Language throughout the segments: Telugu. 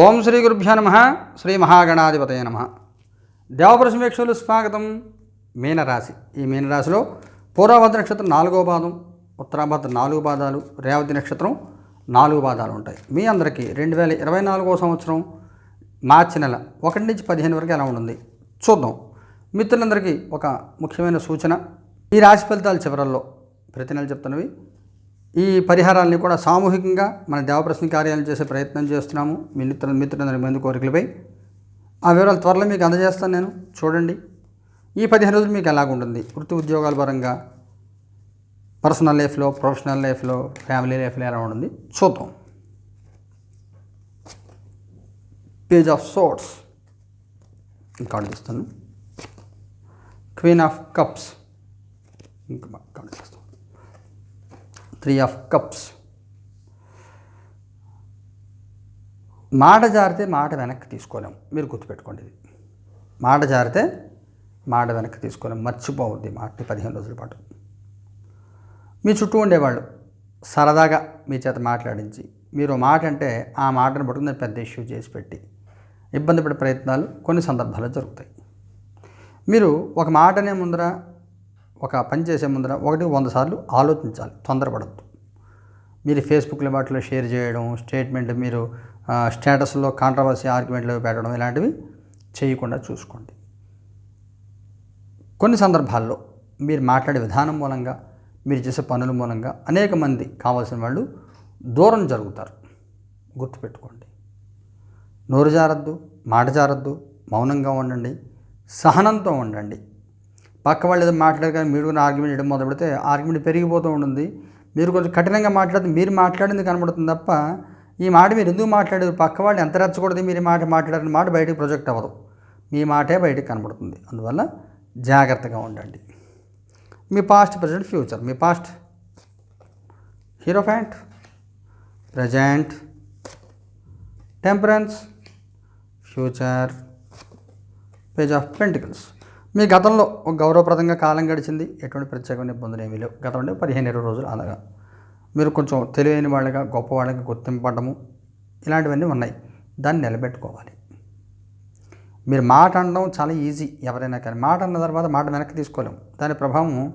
ఓం శ్రీ గురుభ్యో నమ. శ్రీ మహాగణాధిపతయ నమ. దేవప్రసమేక్షలు స్వాగతం మీనరాశి. ఈ మీనరాశిలో పూర్వభద్ర నక్షత్రం నాలుగో పాదం ఉత్తరాభద్ర నాలుగు పాదాలు రేవతి నక్షత్రం నాలుగు పాదాలు ఉంటాయి. మీ అందరికీ రెండు వేల ఇరవై నాలుగో సంవత్సరం మార్చి నెల ఒకటి నుంచి పదిహేను వరకు ఎలా ఉంటుంది? చూద్దాం. మిత్రులందరికీ ఒక ముఖ్యమైన సూచన. ఈ రాశి ఫలితాలు చివరల్లో ప్రతి నెల చెప్తున్నవి. ఈ పరిహారాలని కూడా సామూహికంగా మన దేవప్రశ్న కార్యాలు చేసే ప్రయత్నం చేస్తున్నాము. మీ మిత్రుల మిత్రులందరి మంది కోరికలపై ఆ వివరాలు త్వరలో మీకు అందజేస్తాను నేను. చూడండి. ఈ పదిహేను రోజులు మీకు ఎలాగుంటుంది వృత్తి ఉద్యోగాల పరంగా పర్సనల్ లైఫ్లో ప్రొఫెషనల్ లైఫ్లో ఫ్యామిలీ లైఫ్లో ఎలా ఉంటుంది? చూద్దాం. పేజ్ ఆఫ్ సోర్ట్స్ ఇంకా తీస్తాను. Queen of cups. ఇంకా కార్డు త్రీ ఆఫ్ కప్స్. మాట జారితే మాట వెనక్కి తీసుకోలేము మీరు గుర్తుపెట్టుకోండి ఇది. మాట జారితే మాట వెనక్కి తీసుకోలేము మర్చిపోవద్ది మాటని పదిహేను రోజుల పాటు. మీ చుట్టూ ఉండేవాళ్ళు సరదాగా మీ చేత మాట్లాడించి మీరు మాట అంటే ఆ మాటను పట్టుకుని పెద్ద ఇష్యూ చేసి పెట్టి ఇబ్బంది పడే ప్రయత్నాలు కొన్ని సందర్భాల్లో జరుగుతాయి. మీరు ఒక మాటనే ముందర ఒక పని చేసే ముందర ఒకటి వంద సార్లు ఆలోచించాలి తొందరపడద్దు. మీరు ఫేస్బుక్లో వాటిలో షేర్ చేయడం స్టేట్మెంట్ మీరు స్టేటస్లో కాంట్రవర్సీ ఆర్గ్యుమెంట్లు పెట్టడం ఇలాంటివి చేయకుండా చూసుకోండి. కొన్ని సందర్భాల్లో మీరు మాట్లాడే విధానం మూలంగా మీరు చేసే పనుల మూలంగా అనేక మంది కావాల్సిన వాళ్ళు దూరం జరుగుతారు. గుర్తుపెట్టుకోండి. నోరు జారద్దు మాట జారద్దు మౌనంగా ఉండండి సహనంతో ఉండండి. పక్క వాళ్ళు ఏదో మాట్లాడారు కానీ మీరు కూడా ఆర్గ్యుమెంట్ చేయడం మొదలు పెడితే ఆర్గ్యుమెంట్ పెరిగిపోతూ ఉంటుంది. మీరు కొంచెం కఠినంగా మాట్లాడితే మీరు మాట్లాడింది కనబడుతుంది తప్ప ఈ మాట మీరు ఎందుకు మాట్లాడారు? పక్క వాళ్ళు ఎంత రెచ్చకూడదు మీరు మాట మాట్లాడారని మాట బయటకు ప్రొజెక్ట్ అవ్వదు. మీ మాటే బయటకు కనబడుతుంది. అందువల్ల జాగ్రత్తగా ఉండండి. మీ past present future. Me past. Hierophant present. Temperance. Future. Page of pentacles. మీ గతంలో ఒక గౌరవప్రదంగా కాలం గడిచింది. ఎటువంటి ప్రత్యేకమైన ఇబ్బందులు ఏమీ లేవు. గతం అంటే పదిహేను ఇరవై రోజులు అనగా మీరు కొంచెం తెలివైన వాళ్ళగా గొప్ప వాళ్ళకి గుర్తింపడము ఇలాంటివన్నీ ఉన్నాయి. దాన్ని నిలబెట్టుకోవాలి. మీరు మాట అనడం చాలా ఈజీ ఎవరైనా కానీ. మాట అన్న తర్వాత మాట వెనక్కి తీసుకోలేము. దాని ప్రభావం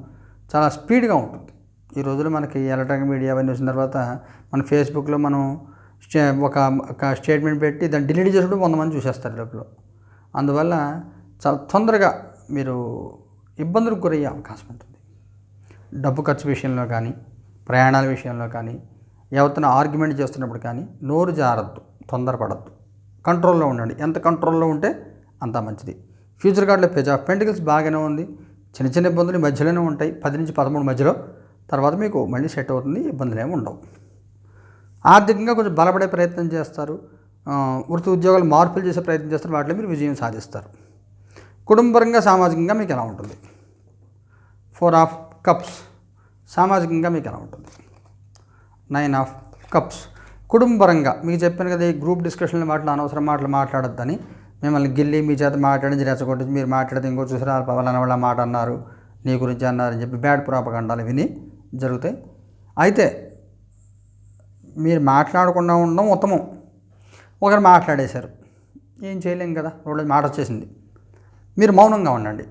చాలా స్పీడ్గా ఉంటుంది. ఈ రోజుల్లో మనకి ఎలక్ట్రానిక్ మీడియా అవన్నీ వచ్చిన తర్వాత మన ఫేస్బుక్లో మనం స్టే ఒక ఒక స్టేట్మెంట్ పెట్టి దాన్ని డిలీట్ చేసినప్పుడు వంద మంది చూసేస్తారు లోపల. అందువల్ల చాలా తొందరగా మీరు ఇబ్బందులకు గురయ్యే అవకాశం ఉంటుంది. డబ్బు ఖర్చు విషయంలో కానీ ప్రయాణాల విషయంలో కానీ ఎవరితో ఆర్గ్యుమెంట్ చేస్తున్నప్పుడు కానీ నోరు జారద్దు తొందరపడద్దు. కంట్రోల్లో ఉండండి. ఎంత కంట్రోల్లో ఉంటే అంత మంచిది. ఫ్యూచర్ కార్డులో పేజ్ ఆఫ్ పెంటికల్స్ బాగానే ఉంది. చిన్న చిన్న ఇబ్బందులు మధ్యలోనే ఉంటాయి. పది నుంచి పదమూడు మధ్యలో తర్వాత మీకు మళ్ళీ సెట్ అవుతుంది. ఇబ్బందులు ఏమి ఉండవు. ఆర్థికంగా కొంచెం బలపడే ప్రయత్నం చేస్తారు. వృత్తి ఉద్యోగాలు మార్పులు చేసే ప్రయత్నం చేస్తారు. వాటిలో మీరు విజయం సాధిస్తారు. కుటుంబపరంగా సామాజికంగా మీకు ఎలా ఉంటుంది? ఫోర్ ఆఫ్ కప్స్ సామాజికంగా మీకు ఎలా ఉంటుంది? నైన్ ఆఫ్ కప్స్ కుటుంబపరంగా మీకు చెప్పాను కదా ఈ గ్రూప్ డిస్కషన్లు మాటలు అనవసరం మాటలు మాట్లాడొద్దని మిమ్మల్ని గిల్లి మీ చేత మాట్లాడించి రెచ్చగొట్టి మీరు మాట్లాడితే ఇంకో చూసారా పలానా వాళ్ళ మాట అన్నారు నీ గురించి అన్నారు అని చెప్పి బ్యాడ్ ప్రాపకండాలు విని జరుగుతాయి. అయితే మీరు మాట్లాడకుండా ఉండడం ఉత్తమం. ఒకరు మాట్లాడేశారు. ఏం చేయలేం కదా రోడ్డు మాట వచ్చేసింది. మీరు మౌనంగా ఉండండి.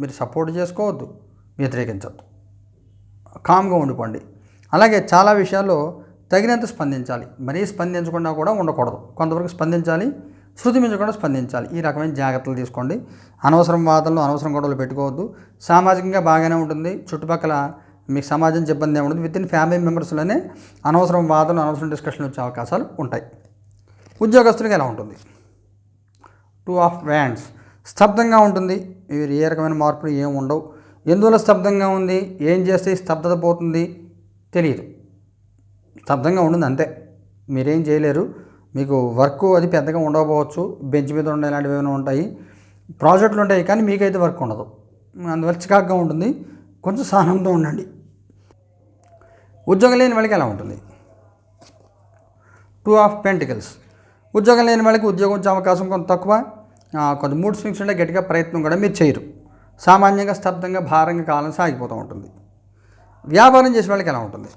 మీరు సపోర్ట్ చేసుకోవద్దు వ్యతిరేకించవద్దు కామ్గా ఉండిపోండి. అలాగే చాలా విషయాల్లో తగినంత స్పందించాలి. మరీ స్పందించకుండా కూడా ఉండకూడదు. కొంతవరకు స్పందించాలి శృతి మించకుండా స్పందించాలి. ఈ రకమైన జాగ్రత్తలు తీసుకోండి. అనవసరం వాదనలు అనవసరం గొడవలు పెట్టుకోవద్దు. సామాజికంగా బాగానే ఉంటుంది. చుట్టుపక్కల మీకు సమాజం ఇబ్బంది ఏమి విత్ ఇన్ ఫ్యామిలీ మెంబర్స్లోనే అనవసరం వాదనలు అనవసరం డిస్కషన్లు వచ్చే అవకాశాలు ఉంటాయి. ఉద్యోగస్తులకు ఎలా ఉంటుంది? Two of wands. స్తబ్దంగా ఉంటుంది. మీరు ఏ రకమైన మార్పులు ఏమి ఉండవు. ఎందువల్ల స్తబ్దంగా ఉంది? ఏం చేస్తే స్తబ్దత పోతుంది? తెలియదు స్తబ్దంగా ఉంటుంది అంతే. మీరేం చేయలేరు. మీకు వర్క్ అది పెద్దగా ఉండకపోవచ్చు. బెంచ్ మీద ఉండే ఇలాంటివి ఏమైనా ఉంటాయి. ప్రాజెక్టులు ఉంటాయి కానీ మీకైతే వర్క్ ఉండదు. అందువల్ల చికాగ్గా ఉంటుంది. కొంచెం సహనంతో ఉండండి. ఉద్యోగం లేని వాళ్ళకి ఎలా ఉంటుంది? టూ ఆఫ్ పెంటికల్స్ ఉద్యోగం లేని వాళ్ళకి ఉద్యోగం వచ్చే అవకాశం కొంత తక్కువ. కొంత మూడ్ స్వింగ్స్ ఉంటే గట్టిగా ప్రయత్నం కూడా మీరు చేయరు. సామాన్యంగా స్తబ్దంగా భారంగా కాలం సాగిపోతూ ఉంటుంది. వ్యాపారం చేసే వాళ్ళకి ఎలా ఉంటుంది?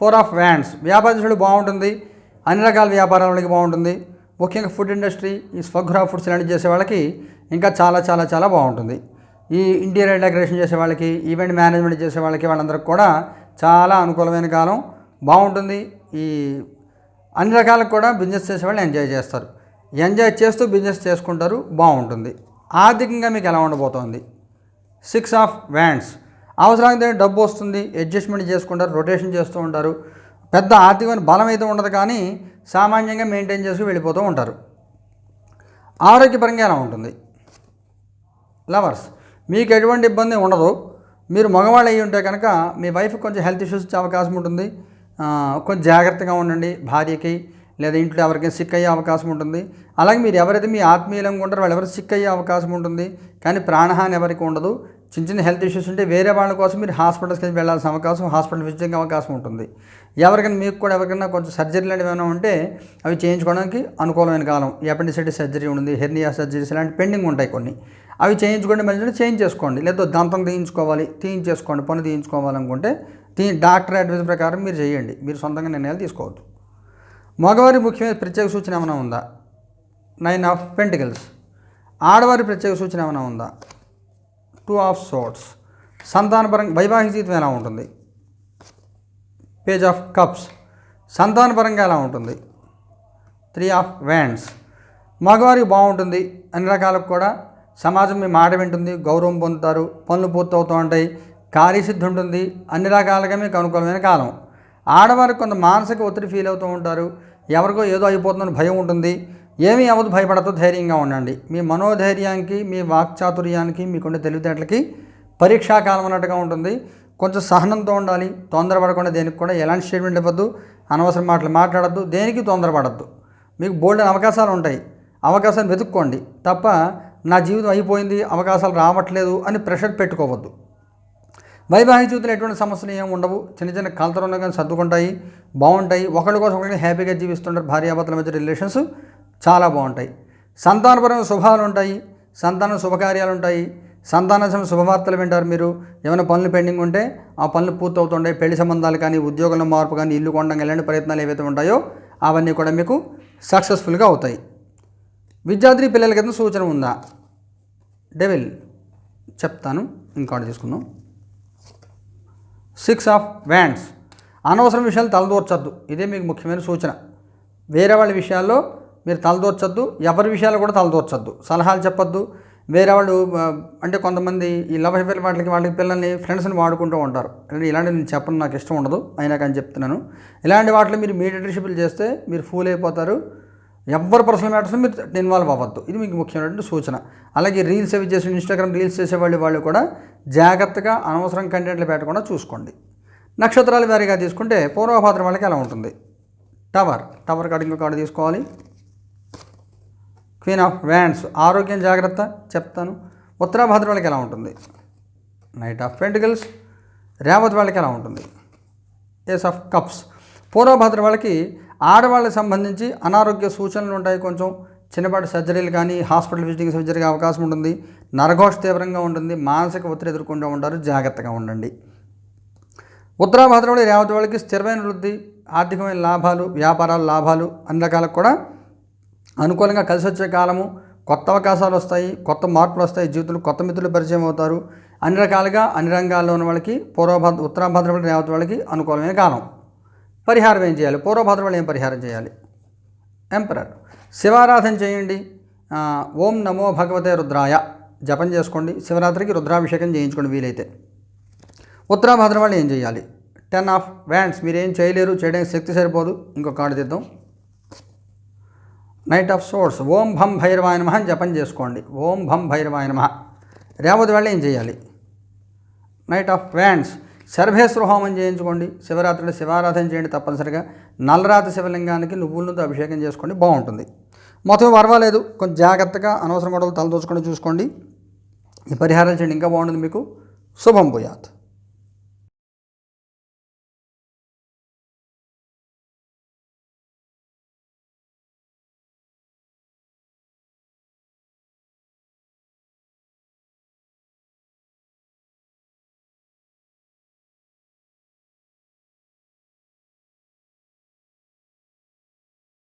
ఫోర్ ఆఫ్ వ్యాండ్స్ వ్యాపారం చేసే బాగుంటుంది. అన్ని రకాల వ్యాపారాల వాళ్ళకి బాగుంటుంది. ముఖ్యంగా ఫుడ్ ఇండస్ట్రీ ఈ స్వగృహ ఫుడ్స్ ఇలాంటివి చేసే వాళ్ళకి ఇంకా చాలా చాలా చాలా బాగుంటుంది. ఈ ఇంటీరియర్ డెకరేషన్ చేసే వాళ్ళకి ఈవెంట్ మేనేజ్మెంట్ చేసే వాళ్ళకి వాళ్ళందరికీ కూడా చాలా అనుకూలమైన కాలం. బాగుంటుంది. ఈ అన్ని రకాలకు కూడా బిజినెస్ చేసే వాళ్ళు ఎంజాయ్ చేస్తారు. ఎంజాయ్ చేస్తూ బిజినెస్ చేసుకుంటారు బాగుంటుంది. ఆర్థికంగా మీకు ఎలా ఉండబోతోంది? సిక్స్ ఆఫ్ వ్యాండ్స్ అవసరానికి డబ్బు వస్తుంది అడ్జస్ట్మెంట్ చేసుకుంటారు రొటేషన్ చేస్తూ ఉంటారు. పెద్ద ఆర్థికమైన బలం అయితే ఉండదు కానీ సామాన్యంగా మెయింటైన్ చేసుకు వెళ్ళిపోతూ ఉంటారు. ఆరోగ్యపరంగా ఎలా ఉంటుంది? లవర్స్ మీకు ఎటువంటి ఇబ్బంది ఉండదు. మీరు మగవాళ్ళు అయ్యి ఉంటే కనుక మీ వైఫ్ కొంచెం హెల్త్ ఇష్యూస్ వచ్చే అవకాశం ఉంటుంది. కొంచెం జాగ్రత్తగా ఉండండి భార్యకి లేదా ఇంట్లో ఎవరికైనా సిక్ అయ్యే అవకాశం ఉంటుంది. అలాగే మీరు ఎవరైతే మీ ఆత్మీయులంగా ఉంటారో వాళ్ళు ఎవరు సిక్ అయ్యే అవకాశం ఉంటుంది. కానీ ప్రాణహాని ఎవరికి ఉండదు. చిన్న చిన్న హెల్త్ ఇష్యూస్ ఉంటే వేరే వాళ్ళ కోసం మీరు హాస్పిటల్స్కి వెళ్ళాల్సిన అవకాశం హాస్పిటల్ విజిటింగ్ అవకాశం ఉంటుంది. ఎవరికైనా మీకు కూడా ఎవరికైనా కొంచెం సర్జరీ లాంటివి ఏమైనా ఉంటే అవి చేయించుకోవడానికి అనుకూలమైన కాలం. ఈ అపెండిసైటిస్ సర్జరీ ఉంది హెర్నియా సర్జరీస్ ఇలాంటి పెండింగ్ ఉంటాయి కొన్ని. అవి చేయించుకోండి మంచిగా చేంజ్ చేసుకోండి. లేదా దంతం తీయించుకోవాలి తీయించేసుకోండి పని తీయించుకోవాలనుకుంటే తీ డాక్టర్ అడ్వైస్ ప్రకారం మీరు చేయండి. మీరు సొంతంగా నిర్ణయాలు తీసుకోవద్దు. మగవారి ముఖ్యమైన ప్రత్యేక సూచన ఏమైనా ఉందా? నైన్ ఆఫ్ పెంటికల్స్ ఆడవారి ప్రత్యేక సూచన ఏమైనా ఉందా? టూ ఆఫ్ సోట్స్ సంతానపరంగా వైవాహిక జీవితం ఎలా ఉంటుంది? పేజ్ ఆఫ్ కప్స్ సంతానపరంగా ఎలా ఉంటుంది? త్రీ ఆఫ్ వ్యాండ్స్ మగవారికి బాగుంటుంది అన్ని రకాలకు కూడా. సమాజం మీ మాట వింటుంది గౌరవం పొందుతారు పనులు పూర్తవుతూ ఉంటాయి కార్యసిద్ధి ఉంటుంది అన్ని రకాలుగా మీకు అనుకూలమైన కాలం. ఆడవారికి కొంత మానసిక ఒత్తిడి ఫీల్ అవుతూ ఉంటారు ఎవరికో ఏదో అయిపోతుందని భయం ఉంటుంది. ఏమీ అవ్వదు భయపడతో ధైర్యంగా ఉండండి. మీ మనోధైర్యానికి మీ వాక్చాతుర్యానికి మీకుండే తెలివితేటలకి పరీక్షాకాలం అన్నట్టుగా ఉంటుంది. కొంచెం సహనంతో ఉండాలి తొందరపడకుండా దేనికి కూడా ఎలాంటి స్టేట్మెంట్ ఇవ్వద్దు అనవసరం మాటలు మాట్లాడద్దు దేనికి తొందరపడద్దు. మీకు బోల్డెన్ అవకాశాలు ఉంటాయి. అవకాశాన్ని వెతుక్కోండి. తప్ప నా జీవితం అయిపోయింది అవకాశాలు రావట్లేదు అని ప్రెషర్ పెట్టుకోవద్దు. వైవాహిక జీవితంలో ఎటువంటి సమస్యలు ఏమి ఉండవు. చిన్న చిన్న కలతలు ఉన్నా కానీ సర్దుకుంటాయి బాగుంటాయి. ఒకరి కోసం ఒకరికి హ్యాపీగా జీవిస్తుంటారు. భార్యాభర్తల మధ్య రిలేషన్స్ చాలా బాగుంటాయి. సంతానపరమైన శుభాలు ఉంటాయి. సంతాన శుభకార్యాలు ఉంటాయి. సంతాన శుభవార్తలు వింటారు మీరు. ఏమైనా పనులు పెండింగ్ ఉంటే ఆ పనులు పూర్తవుతుంటాయి. పెళ్ళి సంబంధాలు కానీ ఉద్యోగంలో మార్పు కానీ ఇల్లు కొనడం ఎలాంటి ప్రయత్నాలు ఏవైతే ఉంటాయో అవన్నీ కూడా మీకు సక్సెస్ఫుల్గా అవుతాయి. విద్యార్థి పిల్లలకి కింద సూచన ఉందా? డెవిల్ చెప్తాను. ఇంకోటి తీసుకుందాం సిక్స్ ఆఫ్ వ్యాండ్స్. అనవసరం విషయాలు తలదూర్చద్దు. ఇదే మీకు ముఖ్యమైన సూచన. వేరే వాళ్ళ విషయాల్లో మీరు తలదూర్చద్దు. ఎవరి విషయాలు కూడా తలదూర్చద్దు. సలహాలు చెప్పొద్దు. వేరే వాళ్ళు అంటే కొంతమంది ఈ లవ్ అఫేర్ వాటికి వాళ్ళకి పిల్లల్ని ఫ్రెండ్స్ని వాడుకుంటూ ఉంటారు. అంటే ఇలాంటివి నేను చెప్పడం నాకు ఇష్టం ఉండదు. అయినా కానీ చెప్తున్నాను. ఇలాంటి వాటిలో మీరు మీడియేటర్షిప్లు చేస్తే మీరు ఫూల్ అయిపోతారు. ఎవరు పర్సనల్ మ్యాటర్స్లో మీరు ఇన్వాల్వ్ అవ్వద్దు. ఇది మీకు ముఖ్యమైనటువంటి సూచన. అలాగే రీల్స్ అవి చేసి ఇన్స్టాగ్రామ్ రీల్స్ చేసేవాళ్ళు వాళ్ళు కూడా జాగ్రత్తగా అనవసరం కంటెంట్లు పెట్టకుండా చూసుకోండి. నక్షత్రాలు వేరేగా తీసుకుంటే పూర్వభాద్ర వాళ్ళకి ఎలా ఉంటుంది? టవర్. టవర్ కార్డు ఇంకో కార్డు తీసుకోవాలి. Queen of wands. ఆరోగ్యం జాగ్రత్త చెప్తాను. ఉత్తరాభాద్ర వాళ్ళకి ఎలా ఉంటుంది? Knight of pentacles. రేవతి వాళ్ళకి ఎలా ఉంటుంది? Ace of cups. పూర్వభాద్ర వాళ్ళకి ఆడవాళ్ళకి సంబంధించి అనారోగ్య సూచనలు ఉంటాయి. కొంచెం చిన్నపాటి సర్జరీలు కానీ హాస్పిటల్ విజిటింగ్ సర్జరీకి అవకాశం ఉంటుంది. నరఘోష తీవ్రంగా ఉంటుంది. మానసిక ఒత్తిడి ఎదుర్కొంటూ ఉంటారు. జాగ్రత్తగా ఉండండి. ఉత్తరాభద్రవళి రేవతి వాళ్ళకి స్థిరమైన వృద్ధి ఆర్థికమైన లాభాలు వ్యాపారాల లాభాలు అన్ని రకాలకు కూడా అనుకూలంగా కలిసి వచ్చే కాలము. కొత్త అవకాశాలు వస్తాయి. కొత్త మార్పులు వస్తాయి. జీవితంలో కొత్త మిత్రులు పరిచయం అవుతారు. అన్ని రకాలుగా అన్ని రంగాల్లో ఉన్న వాళ్ళకి పూర్వభద్ర ఉత్తరాభద్రవళి రేవతి వాళ్ళకి అనుకూలమైన కాలం. పరిహారం ఏం చేయాలి? పూర్వభద్ర వాళ్ళు ఏం పరిహారం చేయాలి? ఎంపరర్ శివారాధన చేయండి. ఓం నమో భగవతే రుద్రాయ. జపం చేసుకోండి. శివరాత్రికి రుద్రాభిషేకం చేయించుకోండి వీలైతే. ఉత్తరాభద్ర వాళ్ళు ఏం చేయాలి? టెన్ ఆఫ్ వ్యాండ్స్ మీరేం చేయలేరు చేయడానికి శక్తి సరిపోదు. ఇంకో కార్డు తీద్దాం. నైట్ ఆఫ్ సోర్స్ ఓం భం భైరవాయ నమ అని జపం చేసుకోండి. ఓం భం భైరవాయ నమ. రేవతి వాళ్ళు ఏం చేయాలి? నైట్ ఆఫ్ వ్యాండ్స్ సర్వేశ్వర హోమం చేయించుకోండి శివరాత్రిలో శివారాధన చేయండి తప్పనిసరిగా. నల్లరాతి శివలింగానికి నువ్వులతో అభిషేకం చేసుకోండి బాగుంటుంది. మొత్తం పర్వాలేదు కొంచెం జాగ్రత్తగా అనవసరం గొడవలు తలదోచుకొని చూసుకోండి. ఈ పరిహారాలు చేయండి ఇంకా బాగుంటుంది మీకు. శుభం భూయాత్.